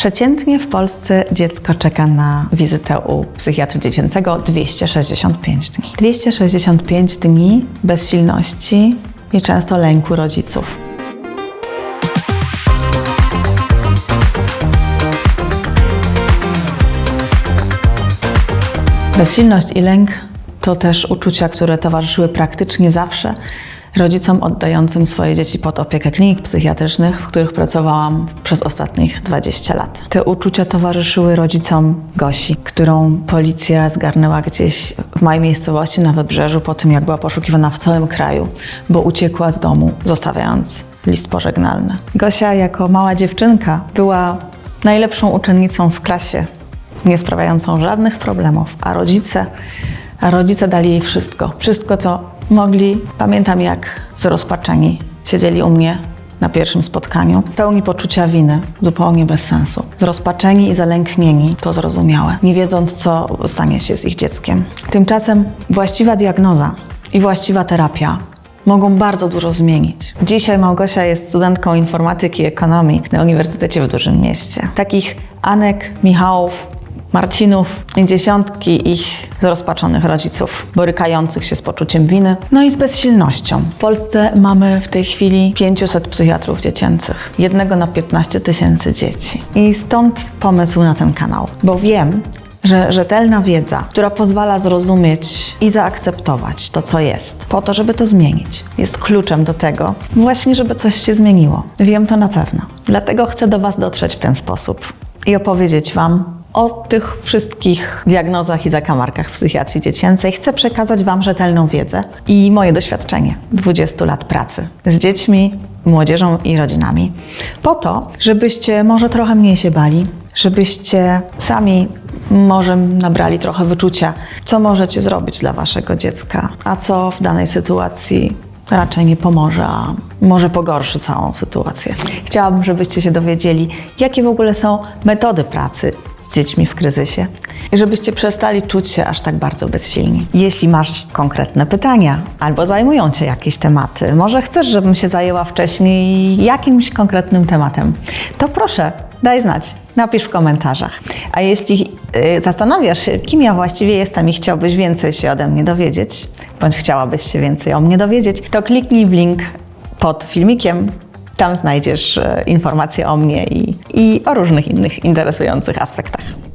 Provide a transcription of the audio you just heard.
Przeciętnie w Polsce dziecko czeka na wizytę u psychiatry dziecięcego 265 dni. 265 dni bezsilności i często lęku rodziców. Bezsilność i lęk to też uczucia, które towarzyszyły praktycznie zawsze rodzicom oddającym swoje dzieci pod opiekę klinik psychiatrycznych, w których pracowałam przez ostatnich 20 lat. Te uczucia towarzyszyły rodzicom Gosi, którą policja zgarnęła gdzieś w mojej miejscowości na wybrzeżu po tym, jak była poszukiwana w całym kraju, bo uciekła z domu, zostawiając list pożegnalny. Gosia jako mała dziewczynka była najlepszą uczennicą w klasie, nie sprawiającą żadnych problemów, a rodzice, a rodzice dali jej wszystko. Wszystko, co mogli. Pamiętam, jak zrozpaczeni siedzieli u mnie na pierwszym spotkaniu, pełni poczucia winy, zupełnie bez sensu. Zrozpaczeni i zalęknieni, to zrozumiałe, nie wiedząc, co stanie się z ich dzieckiem. Tymczasem właściwa diagnoza i właściwa terapia mogą bardzo dużo zmienić. Dzisiaj Małgosia jest studentką informatyki i ekonomii na Uniwersytecie w Dużym Mieście. Takich Anek, Michałów, Marcinów i dziesiątki ich zrozpaczonych rodziców, borykających się z poczuciem winy, no i z bezsilnością. W Polsce mamy w tej chwili 500 psychiatrów dziecięcych, jednego na 15 tysięcy dzieci. I stąd pomysł na ten kanał, bo wiem, że rzetelna wiedza, która pozwala zrozumieć i zaakceptować to, co jest, po to, żeby to zmienić, jest kluczem do tego, właśnie, żeby coś się zmieniło. Wiem to na pewno. Dlatego chcę do Was dotrzeć w ten sposób i opowiedzieć Wam o tych wszystkich diagnozach i zakamarkach w psychiatrii dziecięcej. Chcę przekazać Wam rzetelną wiedzę i moje doświadczenie 20 lat pracy z dziećmi, młodzieżą i rodzinami, po to, żebyście może trochę mniej się bali, żebyście sami może nabrali trochę wyczucia, co możecie zrobić dla Waszego dziecka, a co w danej sytuacji raczej nie pomoże, a może pogorszy całą sytuację. Chciałabym, żebyście się dowiedzieli, jakie w ogóle są metody pracy dziećmi w kryzysie i żebyście przestali czuć się aż tak bardzo bezsilni. Jeśli masz konkretne pytania albo zajmują Cię jakieś tematy, może chcesz, żebym się zajęła wcześniej jakimś konkretnym tematem, to proszę, daj znać. Napisz w komentarzach. A jeśli y, zastanawiasz się, kim ja właściwie jestem i chciałbyś więcej się ode mnie dowiedzieć, bądź chciałabyś się więcej o mnie dowiedzieć, to kliknij w link pod filmikiem. Tam znajdziesz y, informacje o mnie i, i o różnych innych interesujących aspektach.